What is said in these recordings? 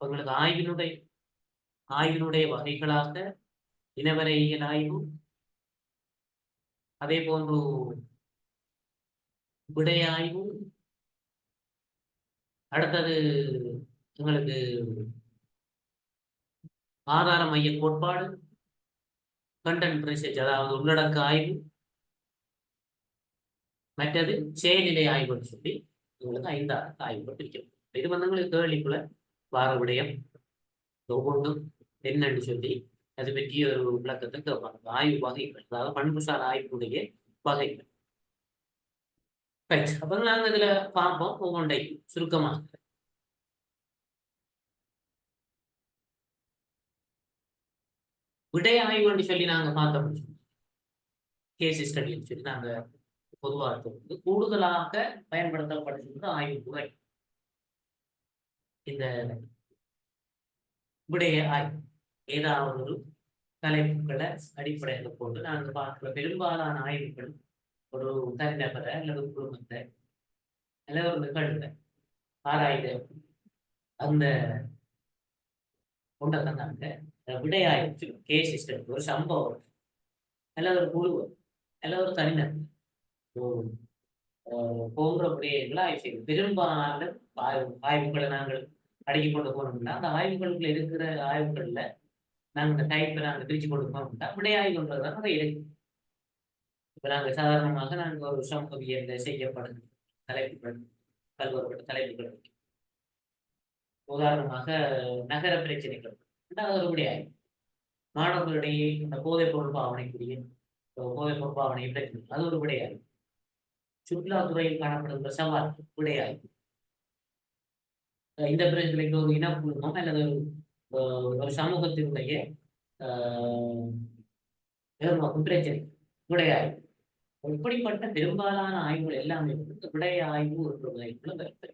உங்களுக்கு ஆய்வினுடைய ஆய்வினுடைய வகைகளாக இனவரையியல் ஆய்வு. அதே போன்று விடை ஆய்வு. அடுத்தது எங்களுக்கு ஆதார மைய கோட்பாடு கண்டென்ட் ரிசர்ச் அதாவது உள்ளடக்க ஆய்வு. மற்றது செயல்நிலை ஆய்வுன்னு சொல்லி உங்களுக்கு ஐந்தாறு ஆய்வுகள் பிரிக்கும் இது வந்து உங்களுக்கு கேள்விக்குள்ள வார விடயம். ஒவ்வொன்றும் என்னன்னு சொல்லி அது பற்றிய ஒரு விளக்கத்தை கேட்பாங்க. ஆய்வு வகைகள் அதாவது பண்புசார் ஆய்வுடைய வகைகள். ரைட் அப்ப நாங்க இதுல பார்ப்போம். ஒவ்வொன்றையும் சுருக்கமாக. விடை ஆய்வுன்னு சொல்லி நாங்க பார்த்தோம். கேஸ் ஸ்டடின்னு சொல்லி நாங்க பொதுவாக கூடுதலாக பயன்படுத்தப்படுகின்ற ஆய்வு முறை இந்த விடைய ஆய்வு ஏதாவது ஒரு தலைப்புகளை அடிப்படையில் கொண்டு நாங்கள் பார்க்குற பெரும்பாலான ஆய்வுகள் ஒரு தனிநபரை அல்லது குடும்பத்தை அல்லது ஒரு நிகழ்வை ஆராய்ந்த அந்த கொண்ட தந்தாங்க விடையாய்வு கேஸ் சிஸ்டம் ஒரு சம்பவம் அல்லது ஒரு குழுவம் அல்லது ஒரு தனிநபர் போன்ற விடயங்களை ஆய்வு செய்யும் பெரும்பாலான ஆய்வுகளை நாங்கள் அடுக்கி கொண்டு போனோம்னா அந்த ஆய்வுகளுக்குள்ள இருக்கிற ஆய்வுகள்ல நாங்கள் இந்த டைப்பை நாங்கள் பிரிச்சு கொண்டு போனோம்னா விடையாய்வுன்றது தான் நிறைய இருக்கு. இப்ப நாங்க சாதாரணமாக நாங்கள் ஒரு சமூகவியல்ல செய்யப்படும் தலைப்புகள் பல்வேறுபட்ட தலைப்புகள். உதாரணமாக நகர பிரச்சனைகள். ரெண்டாவது ஒரு விடையாய்வு. மாணவர்களிடையே இந்த போதைப் பொருள் பாவனைக்குரிய போதைப் பொருள் பாவனை பிரச்சனை. அது ஒரு விடையாய்வு. சுற்றுலாத்துறையில் காணப்படுகின்ற சவால் விடையாய்வு. இந்த பிரச்சனைக்கு ஒரு இனக்குழுமம் அல்லது ஒரு ஒரு சமூகத்தினுடைய ஆஹ், பிரச்சனை விடையாய் இப்படிப்பட்ட பெரும்பாலான ஆய்வுகள் எல்லாமே வந்து இந்த விடை ஆய்வு ஒரு வகைக்குள்ள வருகிறது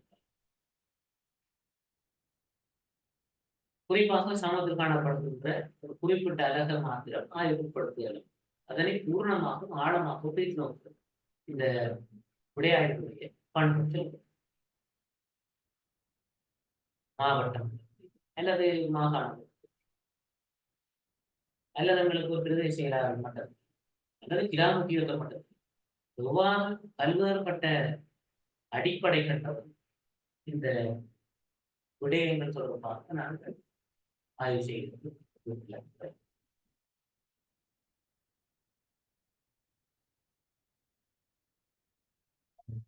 குறிப்பாக சமத்து காணப்படுகின்ற ஒரு குறிப்பிட்ட அழக மாத்திரம் ஆய்வுப்படுத்துதலும் அதனை பூர்ணமாகவும் ஆழமாக பிரித்து நோக்குதல் இந்த விடையாய்வுடைய பண்பு மாவட்டம் அல்லது மாகாணம். அல்லது எங்களுக்கு ஒரு பிரதேச செயலாளர் மட்டம் அல்லது கிராம முக்கியத்துவ மட்டம் இவ்வாறு பல்வேறுபட்ட அடிப்படை கட்டவர் இந்த விடயங்கள் தொடர்பாக நாங்கள் ஆய்வு செய்கிறது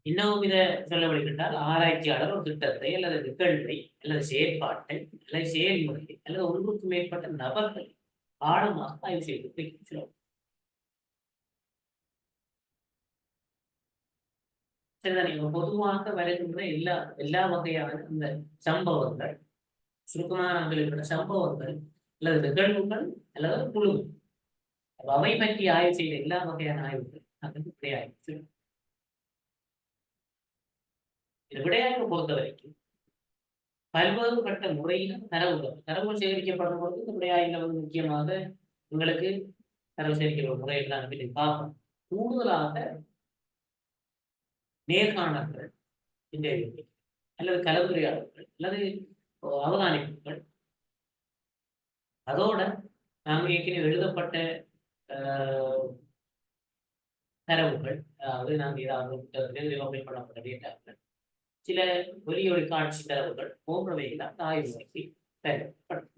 இன்னும் வித சொல்ல விடுகின்றால் ஆராய்ச்சியாளர் ஒரு திட்டத்தை அல்லது நிகழ்வை அல்லது செயற்பாட்டை அல்லது செயல்முறையை அல்லது ஒன்றுக்கு மேற்பட்ட நபர்களை ஆழமாக ஆய்வு செய்து சொல்லுவோம் சரிதான்? நீங்க பொதுவாக வருகின்ற எல்லா எல்லா வகையான இந்த சம்பவங்கள் சுருக்கமாக நாங்கள் இருக்கிற சம்பவங்கள் அல்லது நிகழ்வுகள் அல்லது குழு அவை பற்றி ஆய்வு செய்த எல்லா வகையான ஆய்வுகள் நாங்கள் இப்படி ஆய்வு செய்வோம். இந்த விடையாய்வை பொறுத்த வரைக்கும் பல்வேறுபட்ட முறையில் தரவுகள் தரவுகள் சேகரிக்கப்படும் பொழுது இந்த விடையாயில வந்து முக்கியமாக உங்களுக்கு தரவு சேகரிக்கப்படும் முறைகள் நாங்கள் பற்றி பார்ப்போம் கூடுதலாக நேர்காணல்கள் இன்றைய அல்லது கலந்துரையாடல்கள் அல்லது அவதானிப்புகள். அதோட நாம் ஏற்கனவே எழுதப்பட்ட தரவுகள் அதாவது நாங்கள் ஏதாவது புத்தகத்திலே பண்ணப்பட்ட டேட்டாக்கள். சில ஒலியொலி காட்சி தரவுகள் போன்றவைகள் அந்த ஆய்வு முறைக்கு பயன்படுத்தப்படும்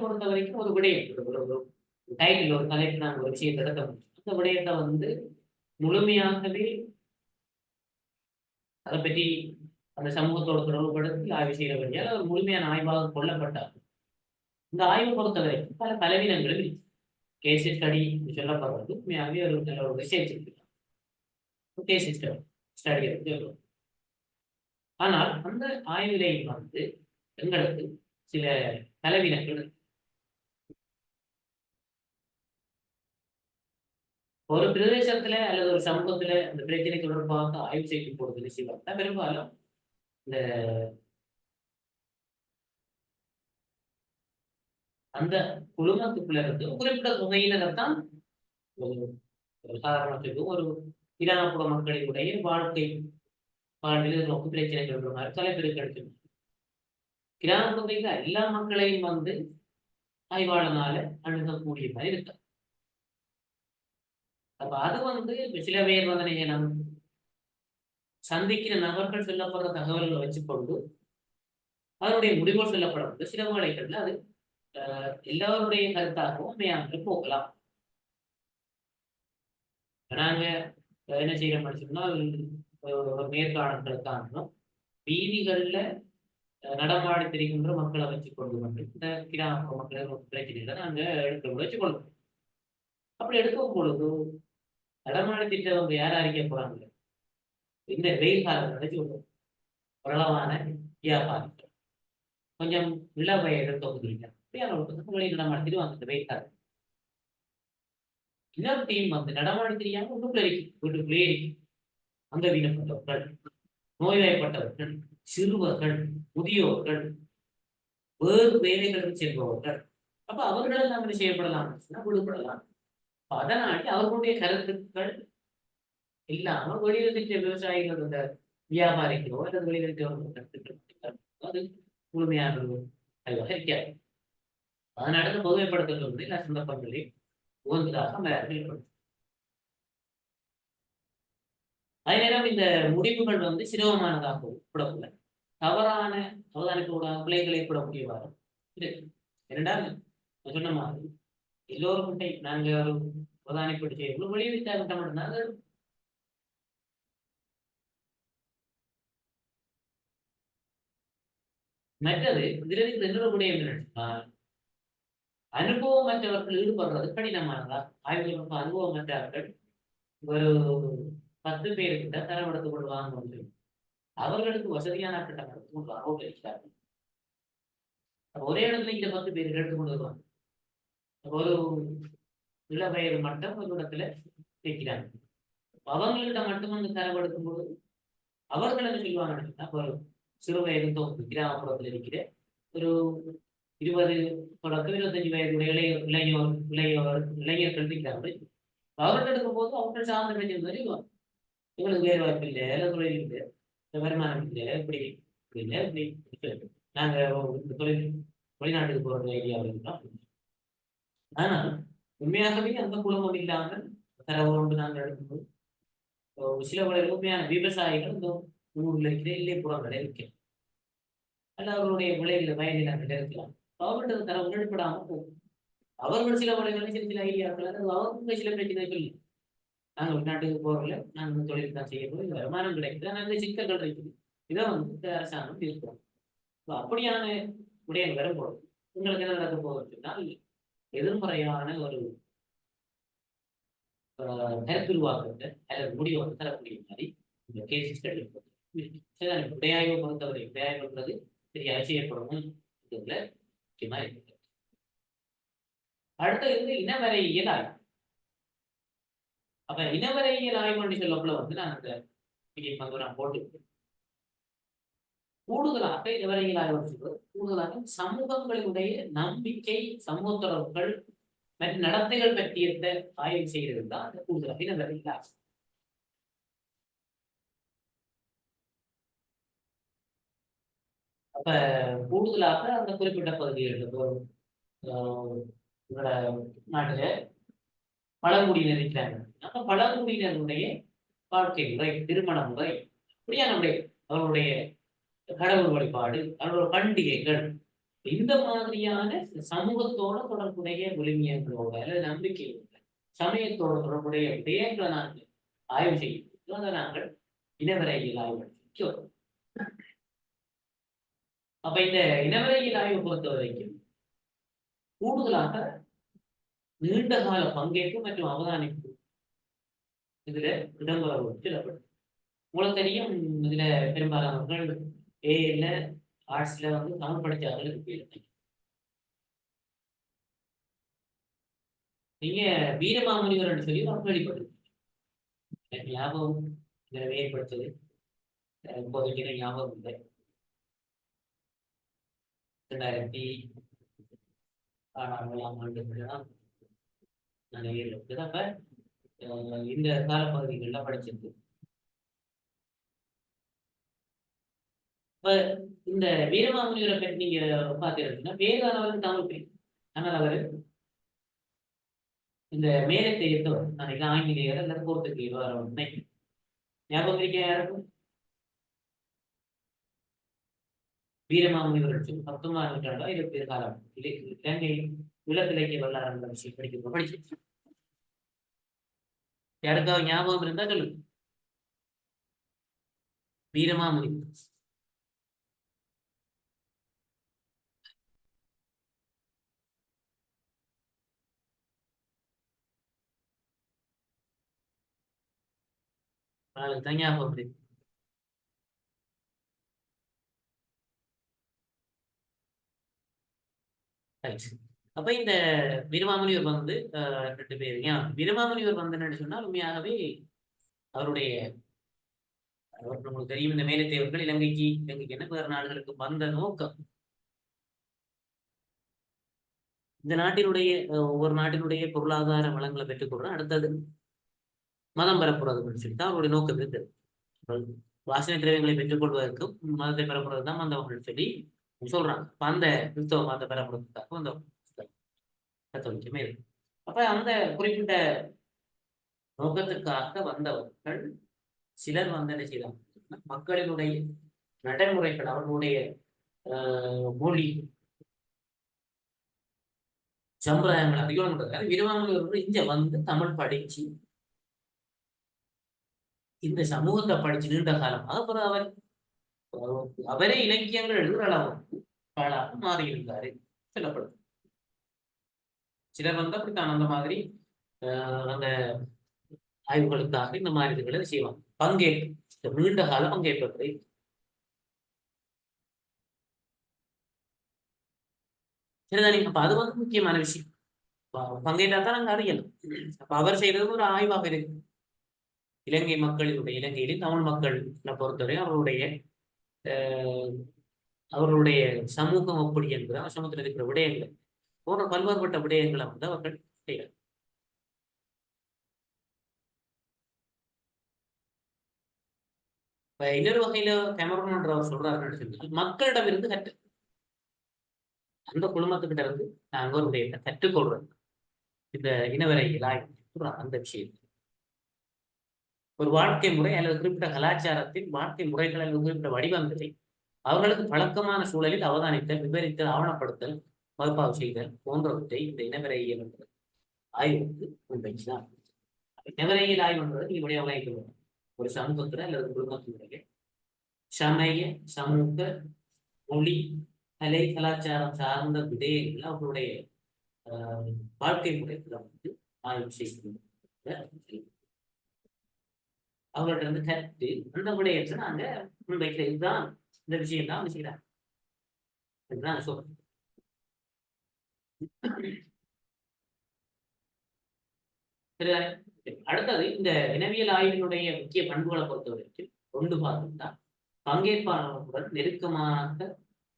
பொறுத்த வரைக்கும் ஒரு விடயம் ஒரு- டைட்டில் ஒரு தலைப்பு நாங்கள் ஒரு விஷயத்தை திறக்க முடியும். அந்த விடயத்தை வந்து முழுமையாகவே அதை பற்றி அந்த சமூகத்தோட தொடர்புபடுத்தி ஆய்வு செய்ய வழியால் ஒரு முழுமையான ஆய்வாக கொல்லப்பட்டார் இந்த ஆய்வு பொறுத்த வரைக்கும் பல பலவீனங்களும் இருக்கு கேஸ் ஸ்டடி சொல்லப்படுறது உண்மையாகவே ஒரு நல்ல ஒரு ரிசர்ச் இருக்கலாம் கேஸ் ஸ்டடி சொல்லுவோம் ஆனால் அந்த ஆய்விலையும் வந்து எங்களுக்கு சில பலவீனங்கள் ஒரு பிரதேசத்துல அல்லது ஒரு சமூகத்துல அந்த பிரச்சனை தொடர்பாக ஆய்வு செய்யும் பொழுது நிச்சயம் பெரும்பாலும் இந்த அந்த குழுமத்துக்குள்ள இருந்து குறிப்பிட்ட தொகையினர்தான் ஒரு ஒரு உதாரணத்துக்கு ஒரு கிராமப்புற மக்களினுடைய வாழ்க்கை வாழ்வில் நோக்கு பிரச்சனைகள் என்ற மாதிரி தலைப்பிற்கு எடுத்து கிராமப்புறத்தில் எல்லா மக்களையும் வந்து ஆய்வாளனால அணுகக்கூடிய மாதிரி இருக்கு அப்ப அது வந்து சில பேர் வந்து நம் சந்திக்கிற நபர்கள் சொல்லப்படுற தகவல்களை வச்சுக்கொண்டு அதனுடைய முடிவுகள் சொல்லப்படும் சில வேளைகள்ல அது எல்லோருடைய கருத்தாகவும் உண்மையாக போகலாம். நாங்க என்ன செய்யறோம்னு சொன்னால் ஒரு ஒரு வீதிகள்ல நடமாடி தெரிகின்ற மக்களை வச்சு கொண்டு வந்து இந்த கிராமப்புற மக்களை பிரச்சனைகளை நாங்க எடுக்க வச்சு கொள்வோம் அப்படி எடுக்கும் பொழுது நடமாடி திட்டவங்க யார் அறிக்க போறாங்க? இந்த வெயில் காலத்தை கொள்வோம் பிரபலமான வியாபாரிகள். கொஞ்சம் இள வயது தொகுதிகள். அப்படியான வெளியில் நடமாடி வாங்க இந்த வெயில் வந்து நடமாடி தெரியாம இருக்கு வீட்டுக்குள்ளே இருக்கு அங்க நோய்வாய்ப்பட்டவர்கள் சிறுவர்கள் முதியோர்கள் வேறு வேலைகளுக்கு செல்பவர்கள். அப்ப அவர்கள் என்ன செய்யப்படலாம்? விடுபடலாம். அப்ப அவர்களுடைய கருத்துக்கள் இல்லாம வெளியில விவசாயிகள் இந்த வியாபாரிகளோ அல்லது வெளியில கருத்துக்கள் அது முழுமையான அறிவாக இருக்காது அதனால இந்த பொதுமைப்படுத்தல் சந்தர்ப்பங்களில் எல்லா உகந்ததாக மேற்கொள்ளும் அதே நேரம் இந்த முடிவுகள் வந்து சிரமமானதாகவும் கூடக்கூட தவறான அவதானிப்போட பிள்ளைகளை ஏற்படக்கூடியவாறு இருக்கு இரண்டாவது சொன்ன மாதிரி எல்லோருக்கும் டை- நாங்க ஒரு அவதானிப்பட்டு செய்யணும் வெளியிட்டாக மட்டும்தான் அது. மற்றது இதுல இருந்து இன்னொரு விடயம் என்னன்னா அனுபவமற்றவர்கள் ஈடுபடுறது கடினமானதா ஆய்வுகளுக்கு அனுபவமற்றவர்கள் ஒரு பத்து பேருக்கிட்ட தரம் எடுத்து கொண்டு அவர்களுக்கு வசதியான கட்டம் எடுத்து கொண்டு ஒரே இடத்துல இந்த பத்து பேருக்கு எடுத்து கொண்டு வருவாங்க. அப்ப ஒரு இளவயது மட்டும் ஒரு இடத்துல வைக்கிறாங்க. அவங்கள்ட்ட மட்டும் வந்து தரம் எடுக்கும்போது அவர்கள் என்ன சொல்லுவாங்க ஒரு சிறு வயது தோப்பு கிராமப்புறத்துல இருக்கிற ஒரு இருபது தொடக்கம் இருபத்தஞ்சு வயது இளைய இளையோர் இளையோர் இளைஞர்கள் இருக்கிறார்கள் அவர்கள் எடுக்கும்போது அவர்கள் சார்ந்த பிரச்சனை தெரியும் இவங்களுக்கு வேறு வாய்ப்பு இல்லை இல்லை தொழில் இல்லை. வருமானம் இல்லை இப்படி இப்படி இல்லை. இப்படி நாங்கள் இந்த தொழில் வெளிநாட்டுக்கு போகிற ஐடியாவில் இருக்கோம் ஆனால் உண்மையாகவே அந்த குடும்பம் இல்லாமல் தரவோடு நாங்கள் எடுக்கும்போது சில வகை உண்மையான விவசாயிகள் இந்த ஊரில் இருக்கிற இல்லை புறங்களை இருக்கிற அல்ல அவர்களுடைய விளைவில் வயலில் அங்கே இருக்கலாம் கவர்மெண்ட் தர முன்னெடுப்படாம போகும். அவர்கள் சில வழிகளை சில சில ஐடியாக்கள் அவங்க சில பிரச்சனைகள் இல்லை. நாங்கள் வெளிநாட்டுக்கு போறோம்ல நாங்கள் இந்த தொழில் தான் செய்ய போறோம் வருமானம் கிடைக்குது ஆனால் சிக்கல்கள் இருக்குது. இதை வந்து இந்த அரசாங்கம் இருக்கிறோம் அப்படியான விடயம் வரும்போது உங்களுக்கு என்ன நடக்க போகுதுன்னு சொன்னால் எதிர்மறையான ஒரு ஆஹ், கருத்துருவாக்கத்தை அல்லது முடிவை வந்து தரக்கூடிய மாதிரி இந்த கேசஸ்கள் இருக்கும் விடையாய்வை பொறுத்தவரை விடையாய்வுன்றது சரியாக செய்யப்படணும் இதுல முக்கியமா இருக்கு. அடுத்தது வந்து இனவரையியல் ஆய்வு அப்ப இனவரையியல் ஆய்வுன்னு சொல்லப்பல வந்து நான் அந்த PDF வந்து நான் போட்டு கூடுதலாக இனவரையியல் ஆய்வு கூடுதலாக சமூகங்களுடைய நம்பிக்கை சமூக தொடர்புகள் மற்றும் நடத்தைகள் பற்றிய ஆய்வு செய்கிறது தான் அந்த கூடுதலாக இனவரையியல் ஆய்வு. அப்ப கூடுதலாக அந்த குறிப்பிட்ட பகுதியில் இப்போ ஆஹ் நாட்டுல பழங்குடியினர் இருக்கிறாங்க அப்ப பழங்குடியினருடைய வாழ்க்கை முறை திருமண முறை அப்படியா நம்முடைய அவருடைய கடவுள் வழிபாடு அவருடைய பண்டிகைகள் இந்த மாதிரியான சமூகத்தோட தொடர்புடைய விழுமியங்களோட அல்லது நம்பிக்கையோட சமயத்தோட தொடர்புடைய விடயங்களை நாங்கள் ஆய்வு செய்யும் நாங்கள் இனவரையில் ஆய்வு செய்கிறோம். அப்ப இந்த இனவரையில் ஆய்வு பொறுத்த வரைக்கும் கூடுதலாக நீண்ட கால பங்கேற்பு மற்றும் அவதானிப்பு இதுல இடம்பெற சொல்லப்படும் உங்களுக்கு தெரியும் இதுல பெரும்பாலானவர்கள் ஏஎல்ல ஆர்ட்ஸ்ல வந்து தமிழ் படிச்சார்கள் இருப்பீங்க நீங்க வீரமாமுனிவர் சொல்லி ஒரு கேள்விப்பட்டிருக்கீங்க எனக்கு ஞாபகம் ஏற்படுத்தது இப்போதைக்கு ஞாபகம் இல்லை. ரெண்டாயிரத்தி ஆறாம் ஏழாம் ஆண்டுகள்லாம் அப்ப இந்த காலப்பகுதிகளில் படிச்சிருக்கு. இப்ப இந்த வீரமாமுனிவரை பற்றி நீங்க பாத்தீங்கன்னா வேறு அளவுக்கு தமிழ் பெண் ஆனால் அவர் இந்த மேலத்தை எடுத்தவர் அன்னைக்கு ஆங்கிலேயர் அல்லது போர்த்துகீர் வரவன் ஞாபகம் இருக்க யாருக்கும்? வீரமாமுனிவர் சொல்லி பத்தொன்பதாம் நூற்றாண்டா இருபது காலம் இலை- இலங்கை இலக்கிய வரலாறு விஷயம். படிக்க படிச்சு. யாருக்காவது ஞாபகம் இருந்தா சொல்லுங்க வீரமாமுனி. நாளைக்கு தான் ஞாபகம் இருக்கு. ரைட் அப்ப இந்த வீரமாமுனிவர் வந்து ரெண்டு பேர் ஏன்? வீரமாமுனிவர் வந்து என்னன்னு சொன்னால் உண்மையாகவே அவருடைய அவர் நம்மளுக்கு தெரியும் இந்த மேலத்தேவர்கள் இலங்கைக்கு இலங்கைக்கு என்ன வேறு நாடுகளுக்கு வந்த நோக்கம். இந்த நாட்டினுடைய ஒவ்வொரு நாட்டினுடைய பொருளாதார வளங்களை பெற்றுக்கொள்றோம் அடுத்தது. மதம் பரப்புறது சொல்லி தான் அவருடைய நோக்கம் இருந்தது வாசனை திரவியங்களை பெற்றுக்கொள்வதற்கும் மதத்தை பரப்புறது தான் வந்தவர்கள் சொல்லி சொல்றாங்க. அந்த கிறிஸ்தவ மதத்தை பரப்புறதுக்காக அந்த கத்தோலிக்கமே இருக்கு. அப்ப அந்த குறிப்பிட்ட நோக்கத்துக்காக வந்தவர்கள் சிலர் வந்து என்ன செய்தாங்க மக்களினுடைய நடைமுறைகள் அவர்களுடைய ஆஹ், மொழி சம்பிரதாயங்கள் அதிகம் விரும்பாமல் இங்க வந்து தமிழ் படிச்சு இந்த சமூகத்தை படிச்சு நீண்ட காலம் அப்புறம் அவர் அவரே இலக்கியங்கள் எழுதுற அளவு பாடாக சொல்லப்படுது சிலர் வந்து அப்படித்தான் அந்த மாதிரி அந்த ஆய்வுகளுக்காக இந்த மாதிரி இதுகளை செய்வாங்க. பங்கேற்பு. நீண்ட கால பங்கேற்பதை சரிதானே அப்ப அது வந்து முக்கியமான விஷயம். ப- பங்கேற்றா தான் நாங்க அறியணும். அப்ப அவர் செய்தது ஒரு ஆய்வாக இருக்கு. இலங்கை மக்களினுடைய இலங்கையிலும் தமிழ் மக்கள் பொறுத்தவரை அவருடைய அவர்களுடைய சமூகம் எப்படி என்பது அவர் சமூகத்தில் இருக்கிற விடயங்கள். போன்ற பல்வேறுபட்ட விடயங்களை வந்து அவர்கள் செய்கிறார். இப்ப இன்னொரு வகையில கேமரூன் அவர் சொல்றாருன்னு சொன்னால் மக்களிடமிருந்து கற்று அந்த குழுமத்துக்கிட்ட இருந்து நாங்கள் ஒரு விடயத்தை கற்றுக்கொள்றோம். இந்த இனவரை இலாய் அந்த விஷயத்தை ஒரு வாழ்க்கை முறை அல்லது குறிப்பிட்ட கலாச்சாரத்தின் வாழ்க்கை முறைகள் அல்லது குறிப்பிட்ட வடிவங்களை அவர்களுக்கு பழக்கமான சூழலில் அவதானித்தல் விவரித்தல் ஆவணப்படுத்தல் பகுப்பாய்வு செய்தல் போன்றவற்றை இந்த இனவரையியல் என்ற ஆய்வுக்கு முன்வைச்சுதான் இனவரையியல் ஆய்வு என்பது நீங்க இப்படி ஒரு சமூகத்துல அல்லது குடும்பத்தினுடைய சமய சமூக மொழி கலை கலாச்சாரம் சார்ந்த விடயங்கள் அவர்களுடைய ஆஹ், வாழ்க்கை முறைகளை வந்து ஆய்வு செய்கிறது. அவங்கள்ட்ட இருந்து கற்று அந்த விடயத்தை நாங்க முன்வைக்கிற இதுதான் இந்த விஷயம் தான் செய்யறாங்க இதுதான் சொல்றேன் அடுத்தது இந்த இனவியல் ஆய்வினுடைய முக்கிய பண்புகளை பொறுத்த வரைக்கும் கொண்டு பார்த்தோம்னா பங்கேற்பாளர்களுடன் நெருக்கமாக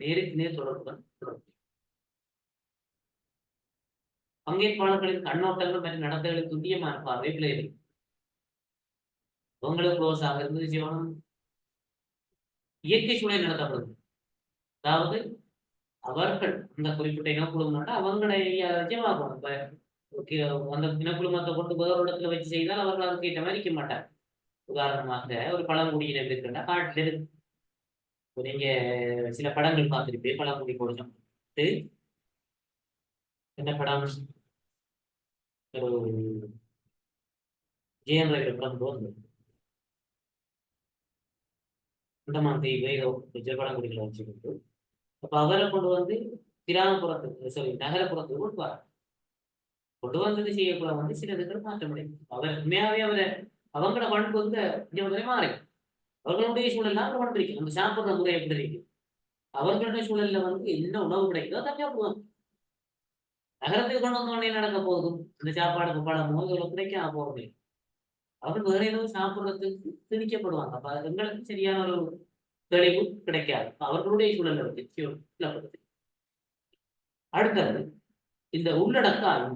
நேருக்கு நேர் தொடர்புடன் தொடர்பு. பங்கேற்பாளர்களின் கண்ணோட்டங்கள் மற்றும் நடத்தைகளுக்கு துல்லியமான பார்வை விளைவிக்கும் உங்களுக்கு க்ளோஸ் ஆகிறது ஜீவனம் இயற்கை சூழல் நடத்தப்படுது. அதாவது அவர்கள் அந்த குறிப்பிட்ட இனக்குழுமம் அவங்களுடைய ஜீவாகும் இப்ப அந்த இனக்குழுமத்தை கொண்டு வேறு இடத்துல வச்சு செய்தால் அவர்கள் அதுக்கு ஏற்ற மாதிரி இருக்க மாட்டார். உதாரணமாக ஒரு பழங்குடியினர் இருக்குன்னா காட்டில் இருக்கு நீங்க சில படங்கள் பார்த்திருப்பீங்க பழங்குடி கோஷம். என்ன படம்? ஒரு ஜெயம் ரவி படம் வந்து அந்தமான் தீவை விஜயபடங்குடிகளை வச்சுக்கிட்டு அப்ப அவரை கொண்டு வந்து கிராமப்புறத்துக்கு சாரி நகரப்புறத்துக்கு கொண்டு வர கொண்டு வந்தது செய்யக்கூட வந்து சில இதுகள் மாற்ற முடியும் அவர் உண்மையாவே அவரை அவங்களோட பண்பு வந்து கொஞ்சம் மாறி. அவர்களுடைய சூழல்ல அவங்க பண்பு இருக்கு. நம்ம சாப்பிடுற முறை எப்படி இருக்கு? அவர்களுடைய சூழல்ல வந்து என்ன உணவு கிடைக்குதோ தனியா போவாங்க நகரத்துக்கு கொண்டு வந்தோடனே நடக்க போகுது இந்த சாப்பாடு பழமோ இவ்வளவு கிடைக்காம போறது அவர் வேற ஏதோ சாப்பிடுறதுக்கு திணிக்கப்படுவாங்க அப்ப எங்களுக்கு சரியான ஒரு தெளிவு கிடைக்காது அவர்களுடைய சூழல் இருக்கு சொல்லப்படுது அடுத்தது இந்த உள்ளடக்க ஆய்வு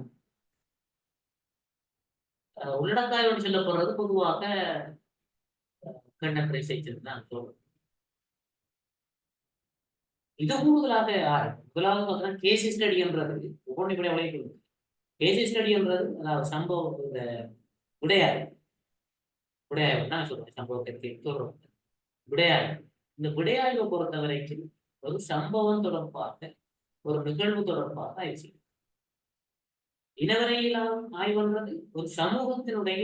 அஹ், உள்ளடக்காயோடு சொல்லப்படுறது பொதுவாக கண்டெம்பரரி செய்திருந்தான் தான் சொல்றோம் இது கூடுதலாக யாரு முதலாவது பார்த்தீங்கன்னா கேசி ஸ்டடின்றது ஒவ்வொன்றும் இப்படி உழைக்கிறது கேசி ஸ்டடின்றது அதாவது சம்பவம் இந்த விடையாய் விடையாய்வு நான் சொல்றேன். சம்பவத்திற்கு சொல்றோம் குடையாய்வு இந்த குடையாய்வை பொறுத்த வரைக்கும் ஒரு சம்பவம் தொடர்பாக ஒரு நிகழ்வு தொடர்பாக ஆய்வு செய்யும் இனவரையிலாம் ஆய்வுன்றது ஒரு சமூகத்தினுடைய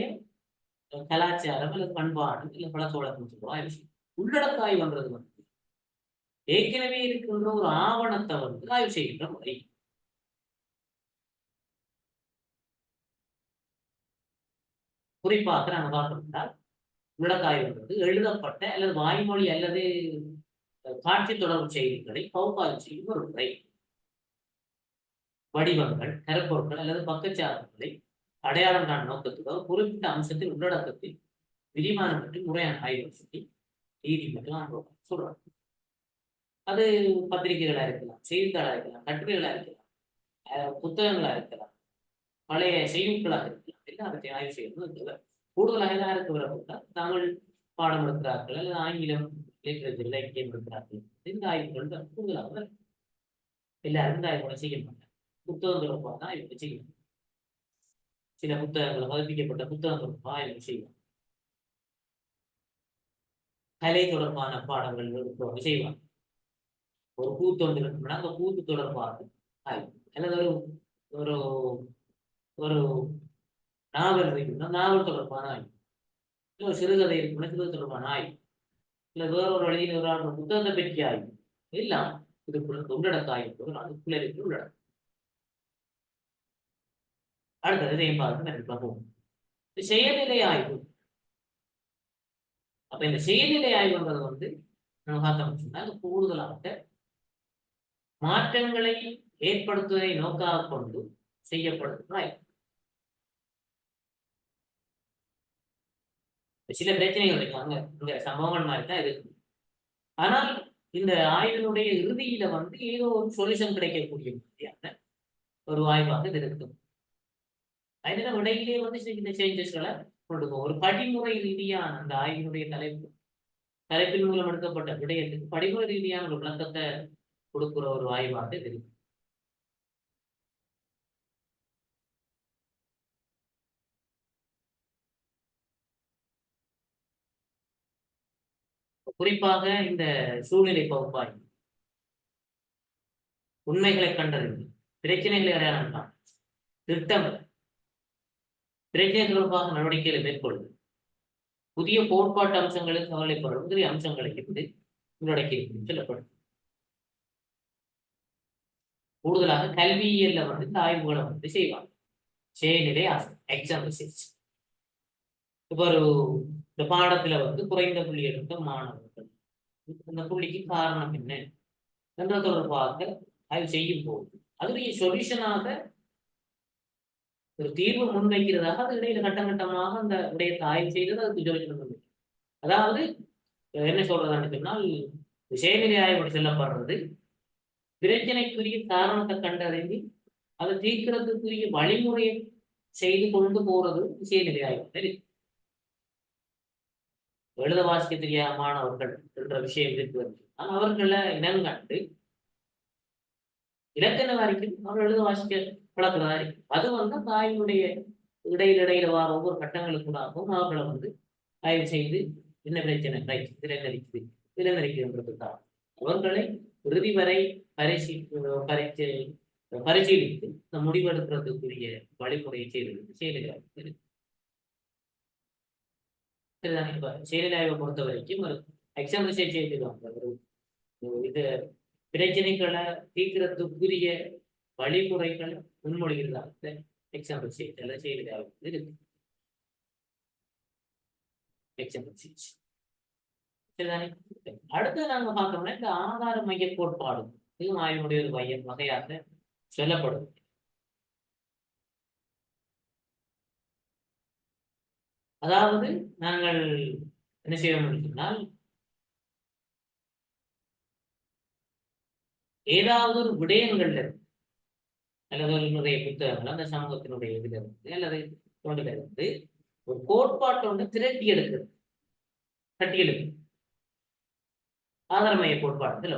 கலாச்சாரம் அல்லது பண்பாடு இல்லை பழக்க வழக்கம் சொல்லுவோம் ஆய்வு செய்யும். உள்ளடக்க ஆய்வுன்றது வந்து ஏற்கனவே இருக்கின்ற ஒரு ஆவணத்தை வந்து ஆய்வு செய்கின்ற முறை. குறிப்பாக நாங்கள் பார்த்தோம்னா உள்ளடக்காய்வுன்றது எழுதப்பட்ட அல்லது வாய்மொழி அல்லது காட்சி தொடர்பு செய்திகளை பகுப்பாய்வு செய்யும் ஒரு முறை. வடிவங்கள் கரப்பொருட்கள் அல்லது பக்கச்சார்புகளை அடையாளம் காண நோக்கத்துக்காக குறிப்பிட்ட அம்சத்தின் உள்ளடக்கத்தில் விரிவான மற்றும் முறையான ஆய்வு செய்தி நீதி மற்றும் சொல்றாங்க. அது பத்திரிகைகளா இருக்கலாம் செய்தித்தாளா இருக்கலாம் கட்டுரைகளா இருக்கலாம் புத்தகங்களா இருக்கலாம் பழைய செய்திகளாக இருக்கலாம் எல்லாத்தையும் ஆய்வு செய்யணும் தேவை கூடுதல் இருக்கு வரப்பட்டா தமிழ் பாடம் எடுக்கிறார்கள் அல்லது ஆங்கிலம் லிட்டரேச்சர் இலக்கியம் எடுக்கிறார்கள். இந்த ஆய்வுகள் தான் கூடுதலாக எல்லாரும் இந்த ஆய்வுகளை செய்ய மாட்டாங்க புத்தகம் தொடர்பாக தான் செய்ய செய்யணும் சில புத்தகங்களை பதிப்பிக்கப்பட்ட புத்தகம் தொடர்பாக ஆய்வு செய்வாங்க கலை தொடர்பான பாடங்கள் எடுப்பவங்க செய்வாங்க ஒரு கூத்து ஒன்று இருக்குன்னா அந்த கூத்து தொடர்பாக ஆய்வு. அல்லது ஒரு ஒரு ஒரு நாவல் இருக்குன்னா நாவல் தொடர்பான ஆய்வு. இல்லை ஒரு சிறுகதை இருக்குன்னா சிறுகதை தொடர்பான ஆய்வு. இல்லை வேற ஒரு வழியில் ஒரு ஆள் புத்தகத்தை பற்றி ஆய்வு. எல்லாம் இதுக்குள்ள உள்ளடக்க ஆய்வு ஒரு இருக்கிற உள்ளடக்கம். அடுத்தது இதையும் பார்த்து நம்ம போகும் செயல்நிலை ஆய்வு. அப்ப இந்த செயல்நிலை ஆய்வுன்றது வந்து நம்ம பார்த்தோம்னு சொன்னா கூடுதலாக மாற்றங்களை ஏற்படுத்துவதை நோக்காக கொண்டு செய்யப்படுகிற ஆய்வு. சில பிரச்சனைகள் இருக்கு. அங்க இந்த சம்பவங்கள் மாதிரி தான் இருக்கு. ஆனால் இந்த ஆய்வினுடைய இறுதியில வந்து ஏதோ ஒரு சொல்யூஷன் கிடைக்கக்கூடிய மாதிரியான ஒரு ஆய்வாக இது இருக்கும் அதனால இடையிலே வந்து சின்ன சேஞ்சஸ்களை கொண்டு போகும் ஒரு படிமுறை ரீதியான அந்த ஆய்வினுடைய தலைப்பு தலைப்பின் மூலம் எடுக்கப்பட்ட விடயத்துக்கு படிமுறை ரீதியான ஒரு விளக்கத்தை கொடுக்குற ஒரு ஆய்வாக இது இருக்கும் குறிப்பாக இந்த சூழ்நிலை பகுப்பாய்வு உண்மைகளை கண்டறிந்து பிரச்சனைகளை அடையாளம் தான் திட்டம் பிரச்சனை தொடர்பாக நடவடிக்கைகளை மேற்கொள்வது புதிய கோட்பாட்டு அம்சங்களில் கவலைப்படும் புதிய அம்சங்களை இருந்து உள்ளடக்கி சொல்லப்படும். கூடுதலாக கல்வியியல்ல வந்து இந்த ஆய்வுகளை வந்து செய்வாங்க. செயல்நிலை எக்ஸாம் ரிசர்ச் இப்போ ஒரு இந்த பாடத்துல வந்து குறைந்த புள்ளி எடுத்த மாணவர்கள் அந்த புள்ளிக்கு காரணம் என்ன? என்ற தொடர்பாக ஆய்வு செய்யும் போது அதுடைய சொல்யூஷனாக ஒரு தீர்வு முன்வைக்கிறதாக அது இடையில கட்டம் கட்டமாக அந்த விடயத்தை ஆய்வு செய்தது அதுக்கு சொல்யூஷன் அதாவது என்ன சொல்றதான்னு சொன்னால் விஷயநிலை ஆய்வு சொல்லப்படுறது. பிரச்சனைக்குரிய காரணத்தை கண்டறிந்து அதை தீர்க்கிறதுக்குரிய வழிமுறையை செய்து கொண்டு போறது விஷயநிலை ஆய்வு. சரி. எழுத வாசிக்க தெரியாமானவர்கள் என்ற விஷயம் இருக்கு ஆனால் அவர்களை இனங்கண்டு இலக்கண வரைக்கும் அவர் எழுத வாசிக்க பழக்கிறதா இருக்கு அது வந்து தாயினுடைய ஆய்வுடைய இடையில இடையில வர ஒவ்வொரு கட்டங்களுக்குள்ளாகவும் அவர்களை வந்து ஆய்வு செய்து என்ன பிரச்சனை? ரைட். இதில் என்ன இருக்குது இதில் என்ன இருக்குதுன்றதுக்காக அவர்களை இறுதி வரை பரிசீ பரிசீ பரிசீலித்து முடிவெடுக்கிறதுக்குரிய வழிமுறையை செய்து செயலுகிறார் சரிதானே இப்போ செயலாய்வை பொறுத்த வரைக்கும் ஒரு எக்ஸாம் ரிசர்ச் செய்துவாங்க ஒரு இது பிரச்சனைகளை தீர்க்கிறதுக்குரிய வழிமுறைகளை முன்மொழிகிறதாக எக்ஸாம் ரிசர்ச் எல்லாம் செயலாய்வு இருக்கு எக்ஸாம் ரிசர்ச் சரிதானே? அடுத்து நாங்க பார்த்தோம்னா இந்த ஆதார மைய கோட்பாடு. இதுவும் ஆய்வுடைய ஒரு மையம் வகையாக சொல்லப்படும். அதாவது நாங்கள் என்ன செய்வோம் சொன்னால் ஏதாவது ஒரு விடயங்கள்ல இருந்து அல்லது என்னுடைய புத்தகங்கள் அந்த சமூகத்தினுடைய இதுல இருந்து அல்லது ஒன்றுல இருந்து ஒரு கோட்பாட்டை ஒன்று திரட்டி எடுக்கிறது. கட்டி எழுது ஆதாரமய கோட்பாட்டத்தில்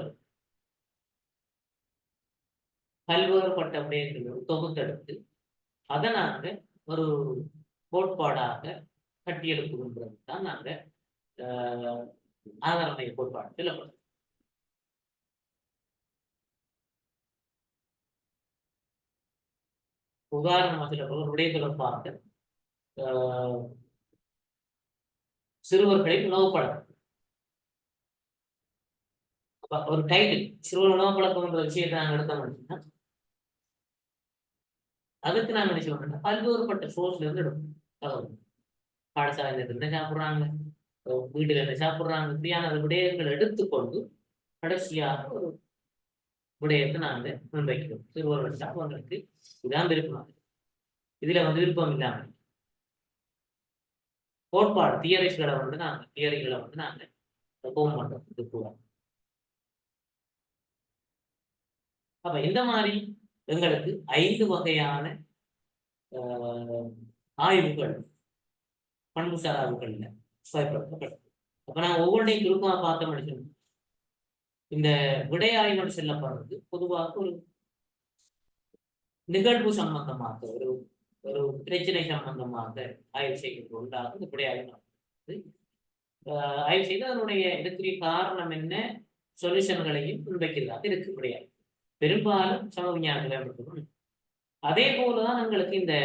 பல்வேறுபட்ட விடயங்கள் தொகுத்தெடுத்து அதை ஒரு கோட்பாடாக கட்டியெழுப்புகின்றது தான் நாங்க ஆஹ், கோட்பாடு சொல்லப்படுது உதாரணமாக சொல்ல ஒரு விடய தொடர்பாக ஆஹ், சிறுவர்களை உணவு பழக்கம். ஒரு டைட்டில் சிறுவர் உணவு பழக்கம்ன்ற விஷயத்தை நாங்கள் எடுத்தோம் அப்படின்னா அதுக்கு நாங்கள் என்ன செய்வோம்னா பல்வேறுபட்ட சோர்ஸ்ல இருந்து எடுப்போம். தகவல் பாடசாலையில இருந்து சாப்பிடுறாங்க? அஹ் வீட்டுல சாப்பிடுறாங்க? இப்படியான விடயங்கள் எடுத்துக்கொண்டு கடைசியாக ஒரு விடயத்தை நாங்க முன்வைக்கிறோம். சிறுவர்கள் அவர்களுக்கு இதான் விருப்பம் இதுல வந்து விருப்பம் இல்லாமல் கோட்பாடு தியரிஸ்களை வந்து நாங்க தியரிகளை வந்து நாங்க ரொம்பவும் மாட்டோம் இது கூட அப்ப இந்த மாதிரி எங்களுக்கு ஐந்து வகையான ஆஹ், ஆய்வுகள் பண்புசார் ஆய்வுகள்ல பயன்படுத்தப்படும் அப்ப நான் ஒவ்வொன்றையும் சுருக்கமா பார்த்த முடியும் இந்த விடை ஆய்வுகள் செல்லப்படுறது பொதுவாக ஒரு நிகழ்வு சம்பந்தமாக ஒரு ஒரு பிரச்சனை சம்பந்தமாக ஆய்வு செய்கிறது உண்டாக இந்த விடை ஆய்வு ஆஹ், ஆய்வு செய்து அதனுடைய இதற்குரிய காரணம் என்ன? சொல்யூஷன்களையும் முன்வைக்கிறதாக இருக்கு விடையாய்வு. பெரும்பாலும் சம விஞ்ஞானத்தில் அதே போலதான் எங்களுக்கு இந்த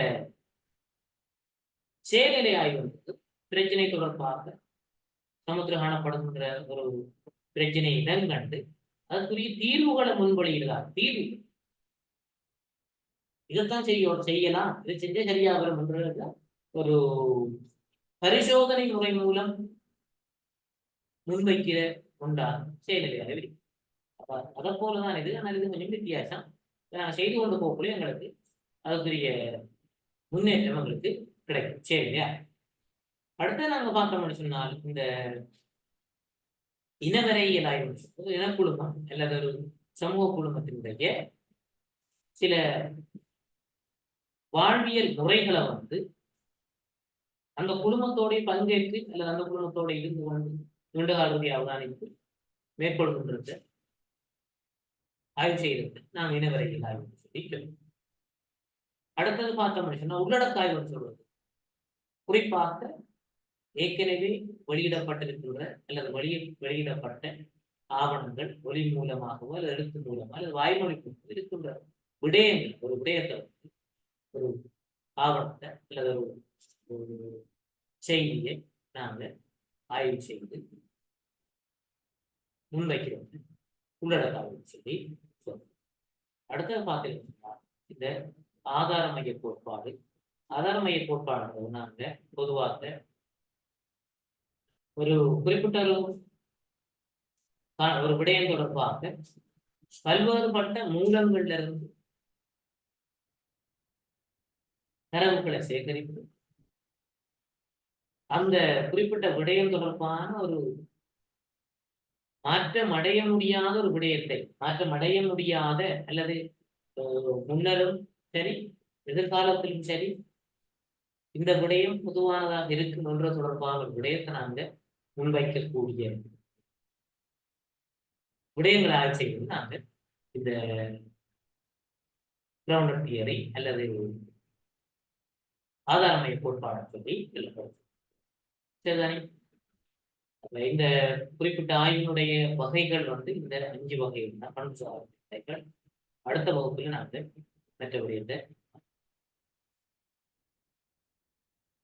செயலிலை ஆய்வு என்பது பிரச்சனை தொடர்பாக சமுத்திர காணப்படுகின்ற ஒரு இடம் கண்டு அதுக்குரிய தீர்வுகளை முன்வழியிடுறார் தீர்வு. இதைத்தான் செய்ய செய்யலாம். இதை செஞ்சா சரியா வரும் ஒரு பரிசோதனை முறை மூலம் முன்வைக்கிற கொண்டா செயலிலை அறிவி அப்ப அதை போலதான் இது. ஆனால் இது கொஞ்சம் வித்தியாசம். செய்து கொண்டு போகக்கூடிய எங்களுக்கு அதுக்குரிய முன்னேற்றம் எங்களுக்கு கிடைக்கும். சரியா அடுத்து நாங்க பார்த்தோம்னு சொன்னால் இந்த இனவரையியல் ஆய்வு இனக்குழுமம் அல்லது ஒரு சமூக குழுமத்தினுடைய சில வாழ்வியல் முறைகளை வந்து அந்த குடும்பத்தோட பங்கேற்று அல்லது அந்த குடும்பத்தோட இருந்து கொண்டு நீண்டகாலுடைய அவதானிப்பு மேற்கொள்கின்றத. ஆய்வு செய்யறது நாம் இனவரையில் ஆய்வு சொல்லி அடுத்தது பார்த்தோம்னு சொன்னா உள்ளடக்க ஆய்வுன்னு சொல்றது குறிப்பாக ஏற்கனவே வெளியிடப்பட்டிருக்கின்ற அல்லது வெளிய வெளியிடப்பட்ட ஆவணங்கள் ஒளி மூலமாகவோ அல்லது எழுத்து மூலமாக அல்லது வாய்மொழி இருக்கின்ற விடயங்கள் ஒரு விடயத்தை வந்து ஒரு ஆவணத்தை அல்லது ஒரு ஒரு செய்தியை நாங்கள் ஆய்வு செய்து முன்வைக்கிறோம். உள்ளடக்க ஆய்வு சொல்லி சொல்றோம். அடுத்தது பார்த்தீங்கன்னா இந்த ஆதார மைய கோட்பாடு ஆதார கோட்பாடு நாங்க பொதுவாக ஒரு குறிப்பிட்ட ஒரு விடயம் தொடர்பாக பல்வேறுபட்ட மூலங்களிலிருந்து தரவுகளை சேகரித்து அந்த குறிப்பிட்ட விடயம் தொடர்பான ஒரு மாற்றம் அடைய முடியாத ஒரு விடயத்தை மாற்றம் அடைய முடியாத அல்லது முன்னரும் சரி எதிர்காலத்திலும் சரி இந்த விடயம் பொதுவானதாக இருக்கும் என்ற தொடர்பான ஒரு விடயத்தை நாங்க முன்வைக்கக்கூடிய விடயங்களை ஆய்வு நாங்கள் நாங்க இந்த கிரவுண்ட் தியரி அல்லது ஆதாரமய கோட்பாடு சொல்லி எழுதுறது சரிதானே? இந்த குறிப்பிட்ட ஆய்வினுடைய வகைகள் வந்து இந்த அஞ்சு வகைகள் தான். பண்பு அடுத்த வகுப்பில் நாங்கள் மற்றபடி இந்த